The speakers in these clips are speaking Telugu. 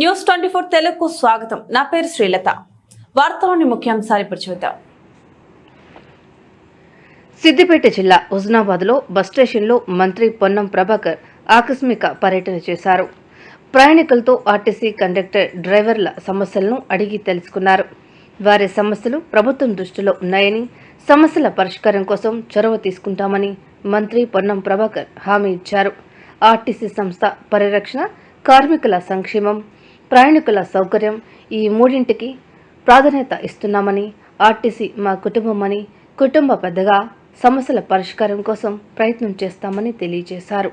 న్యూస్ ట్వంటీ ఫోర్ తెలుగుకు స్వాగతం. నా పేరు శ్రీలత. వార్తలోని ముఖ్యాంశాలు ఇప్పుడు చూద్దాం. సిద్దిపేట జిల్లా హుజనాబాద్లో బస్ స్టేషన్లో మంత్రి పొన్నం ప్రభాకర్ ఆకస్మిక పర్యటన చేశారు. ప్రయాణికులతో ఆర్టీసీ కండక్టర్ డ్రైవర్ల సమస్యలను అడిగి తెలుసుకున్నారు. వారి సమస్యలు ప్రభుత్వం దృష్టిలో ఉన్నాయని సమస్యల పరిష్కారం కోసం చొరవ తీసుకుంటామని మంత్రి పొన్నం ప్రభాకర్ హామీ ఇచ్చారు. ఆర్టీసీ సంస్థ పరిరక్షణ కార్మికుల సంక్షేమం ప్రయాణికుల సౌకర్యం ఈ మూడింటికి ప్రాధాన్యత ఇస్తున్నామని ఆర్టీసీ మా కుటుంబమని కుటుంబ పెద్దగా సమస్యల పరిష్కారం కోసం ప్రయత్నం చేస్తామని తెలియజేశారు.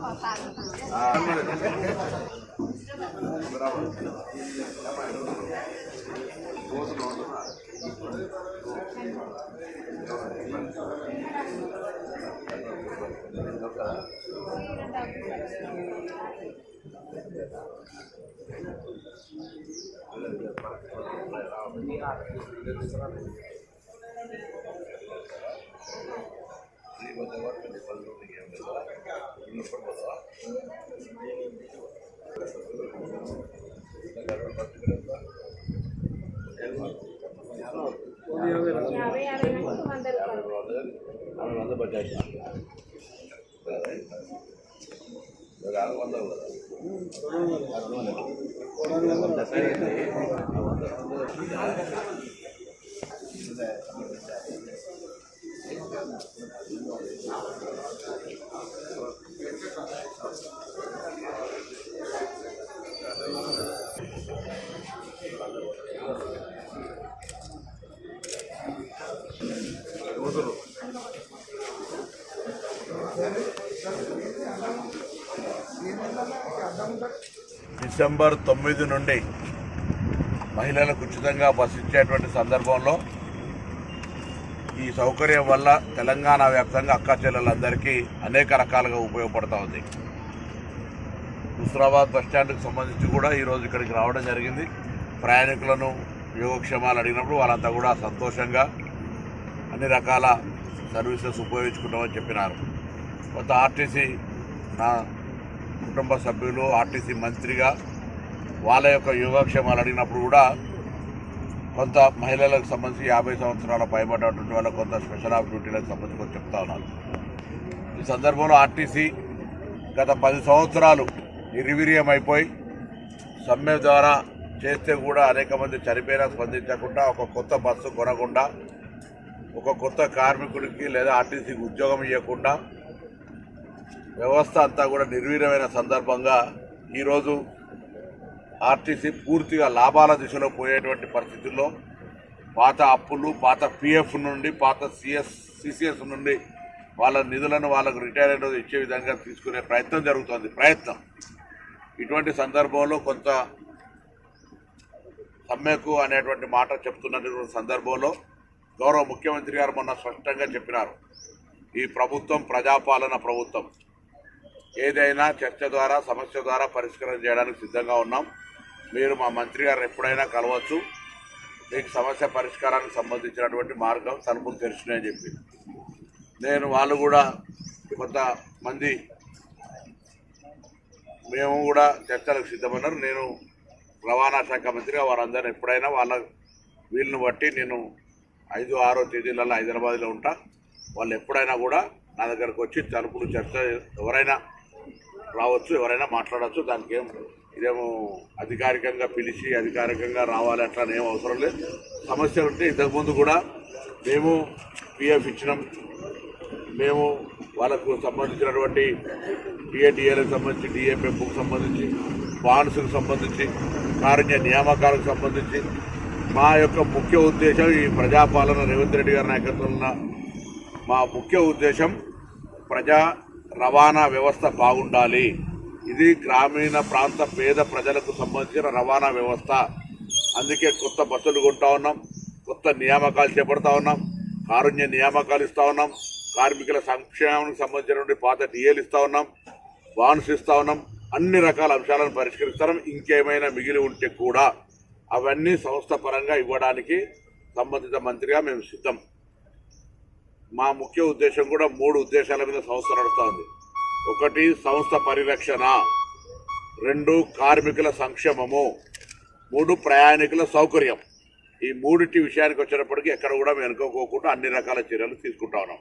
నెల రోజులు రెండు సార్లు పోతాం నెల రోజులు రెండు సార్లు పోతాం డిసెంబర్ తొమ్మిది నుండి మహిళలకు ఉచితంగా బస్సు ఇచ్చేటువంటి సందర్భంలో ఈ సౌకర్యం వల్ల తెలంగాణ వ్యాప్తంగా అక్క చెల్లెలందరికీ అనేక రకాలుగా ఉపయోగపడతా ఉంది. హుస్రాబాద్ బస్టాండ్కి సంబంధించి కూడా ఈరోజు ఇక్కడికి రావడం జరిగింది. ప్రయాణికులను యోగక్షేమాలు అడిగినప్పుడు వాళ్ళంతా కూడా సంతోషంగా అన్ని రకాల సర్వీసెస్ ఉపయోగించుకుంటామని చెప్పినారు. కొత్త ఆర్టీసీ నా కుటుంబ సభ్యులు ఆర్టీసీ మంత్రిగా వాళ్ళ యొక్క యోగక్షేమాలు అడిగినప్పుడు కూడా కొంత మహిళలకు సంబంధించి యాభై సంవత్సరాల పైబడినటువంటి వాళ్ళ కొంత స్పెషల్ ఆఫ్ డ్యూటీలకు సంబంధించి కొంత చెప్తా ఉన్నారు. ఈ సందర్భంలో ఆర్టీసీ గత పది సంవత్సరాలు నిర్వీర్యం అయిపోయి సమ్మె ద్వారా చేస్తే కూడా అనేక మంది చనిపోయినా స్పందించకుండా ఒక కొత్త బస్సు కొనకుండా ఒక కొత్త కార్మికుడికి లేదా ఆర్టీసీకి ఉద్యోగం ఇవ్వకుండా వ్యవస్థ అంతా కూడా నిర్వీర్యమైన సందర్భంగా ఈరోజు ఆర్టీసీ పూర్తిగా లాభాల దిశలో పోయేటువంటి పరిస్థితుల్లో పాత అప్పులు పాత పిఎఫ్ నుండి పాత సిఎస్ సిసిఎస్ నుండి వాళ్ళ నిధులను వాళ్ళకు రిటైర్ అయిన ఇచ్చే విధంగా తీసుకునే ప్రయత్నం జరుగుతుంది. ప్రయత్నం. ఇటువంటి సందర్భంలో కొంత సమ్మెకు అనేటువంటి మాట చెప్తున్నటువంటి సందర్భంలో గౌరవ ముఖ్యమంత్రి గారు మొన్న స్పష్టంగా చెప్పినారు. ఈ ప్రభుత్వం ప్రజాపాలన ప్రభుత్వం. ఏదైనా చర్చ ద్వారా సమస్య ద్వారా పరిష్కారం చేయడానికి సిద్ధంగా ఉన్నాం. మీరు మా మంత్రి గారు ఎప్పుడైనా కలవచ్చు. మీకు సమస్య పరిష్కారానికి సంబంధించినటువంటి మార్గం తలుపులు తెరిచినాయని చెప్పి. నేను వాళ్ళు కూడా కొంతమంది మేము కూడా చర్చలకు సిద్ధమన్నారు. నేను రవాణా శాఖ మంత్రిగా వారందరూ ఎప్పుడైనా వాళ్ళ వీళ్ళని బట్టి నేను ఐదు ఆరో తేదీలలో హైదరాబాద్లో ఉంటా. వాళ్ళు ఎప్పుడైనా కూడా నా దగ్గరకు వచ్చి తలుపులు చర్చ ఎవరైనా రావచ్చు ఎవరైనా మాట్లాడవచ్చు. దానికి ఏం ఇదేమో అధికారికంగా పిలిచి అధికారికంగా రావాలి అట్లా ఏం అవసరం లేదు. సమస్యలు ఉంటే ఇంతకుముందు కూడా మేము పిఎఫ్ ఇచ్చినాం. మేము వాళ్ళకు సంబంధించినటువంటి టీఏడిఏలకు సంబంధించి డిఎంఎఫ్కు సంబంధించి బాండ్స్కు సంబంధించి కారుణ్య నియామకాలకు సంబంధించి మా యొక్క ముఖ్య ఉద్దేశం ఈ ప్రజాపాలన రేవంత్ రెడ్డి గారి నాయకత్వంలో ఉన్న మా ముఖ్య ఉద్దేశం ప్రజా రవాణా వ్యవస్థ బాగుండాలి. ఇది గ్రామీణ ప్రాంత పేద ప్రజలకు సంబంధించిన రవాణా వ్యవస్థ. అందుకే కొత్త బస్సులు కొంటా ఉన్నాం కొత్త నియామకాలు చేపడతా ఉన్నాం కారుణ్య నియామకాలు ఇస్తా ఉన్నాం కార్మికుల సంక్షేమానికి సంబంధించినటువంటి పాత డిఏలు ఇస్తూ ఉన్నాం బాన్స్ ఇస్తా ఉన్నాం అన్ని రకాల అంశాలను పరిష్కరిస్తాం ఇంకేమైనా మిగిలి ఉంటే కూడా అవన్నీ సంస్థ పరంగా ఇవ్వడానికి సంబంధిత మంత్రిగా మేము సిద్ధం. మా ముఖ్య ఉద్దేశం కూడా మూడు ఉద్దేశాల మీద సంస్థ నడుస్తోంది ఒకటి సంస్థ పరిరక్షణ రెండు కార్మికుల సంక్షేమము మూడు ప్రయాణికుల సౌకర్యం. ఈ మూడిటి విషయానికి వచ్చినప్పటికీ ఎక్కడ కూడా మేము వెనుకోకోకుండా అన్ని రకాల చర్యలు తీసుకుంటా ఉన్నాం.